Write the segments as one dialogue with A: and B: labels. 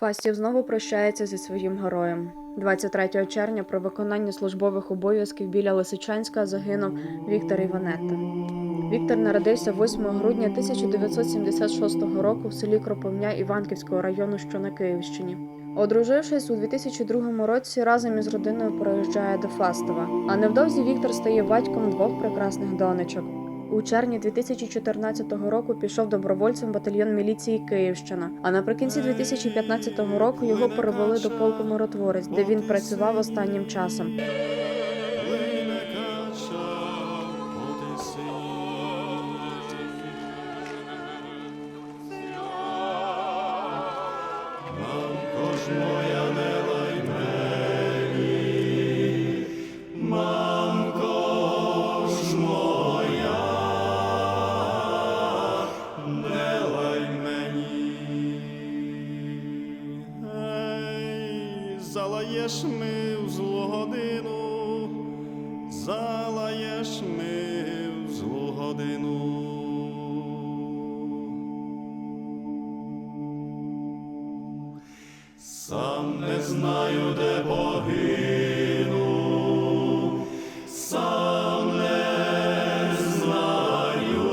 A: Фастів знову прощається зі своїм героєм. 23 червня про виконання службових обов'язків біля Лисичанська загинув Віктор Іванетта. Віктор народився 8 грудня 1976 року в селі Кропивня Іванківського району, що на Київщині. Одружившись у 2002 році, разом із родиною переїжджає до Фастова. А невдовзі Віктор стає батьком двох прекрасних донечок. У червні 2014 року пішов добровольцем батальйон міліції Київщина. А наприкінці 2015 року його перевели до полку миротворець, де він працював останнім часом.
B: Залаєш ми в злу годину, залаєш ми в злу годину. Сам не знаю, де погину, сам не знаю,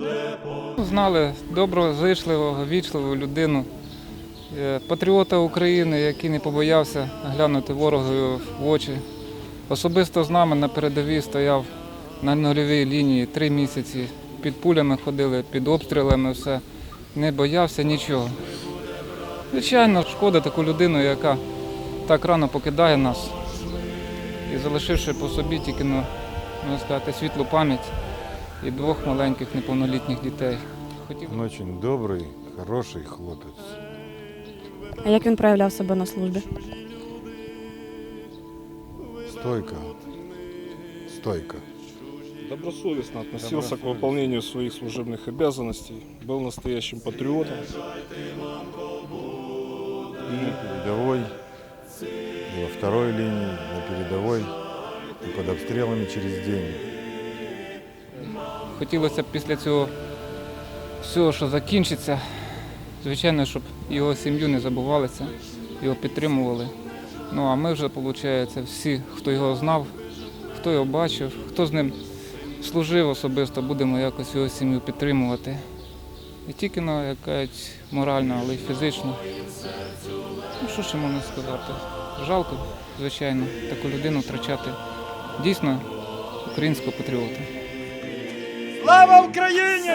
B: де погину.
C: Знали доброго, зичливого, вічливу людину, патріота України, який не побоявся глянути ворогові в очі. Особисто з нами на передовій стояв на нульовій лінії три місяці. Під пулями ходили, під обстрілами все. Не боявся нічого. Звичайно, шкода таку людину, яка так рано покидає нас і залишивши по собі тільки ну, можна сказати, світлу пам'ять і двох маленьких неповнолітніх дітей. Хотів
D: Він дуже добрий, хороший хлопець.
A: А як він проявляв себе на службі?
D: Стойка. Стойка.
E: Добросовестно относился к выполнению своих служебных обязанностей, был настоящим патриотом.
D: И на передовой, и во второй линии, на передовой, и под обстрелами через день.
C: Хотілося б після цього всього, що закінчиться, звичайно, щоб його сім'ю не забувалися, його підтримували. Ну а ми вже, виходить, всі, хто його знав, хто його бачив, хто з ним служив особисто, будемо якось його сім'ю підтримувати. Не тільки ну, як кажуть, морально, але й фізично. Ну, що ще можна сказати? Жалко, звичайно, таку людину втрачати. Дійсно українського патріота.
B: Слава Україні!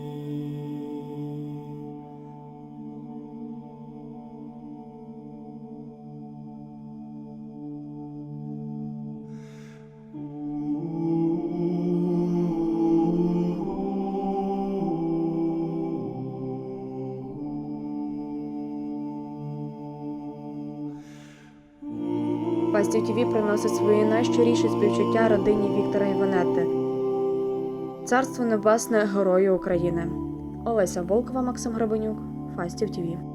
A: Фастів ТВ приносить свої найщиріші співчуття родині Віктора Іванети. Царство Небесне Герою України. Олеся Волкова, Максим Грабенюк, Фастів ТВ.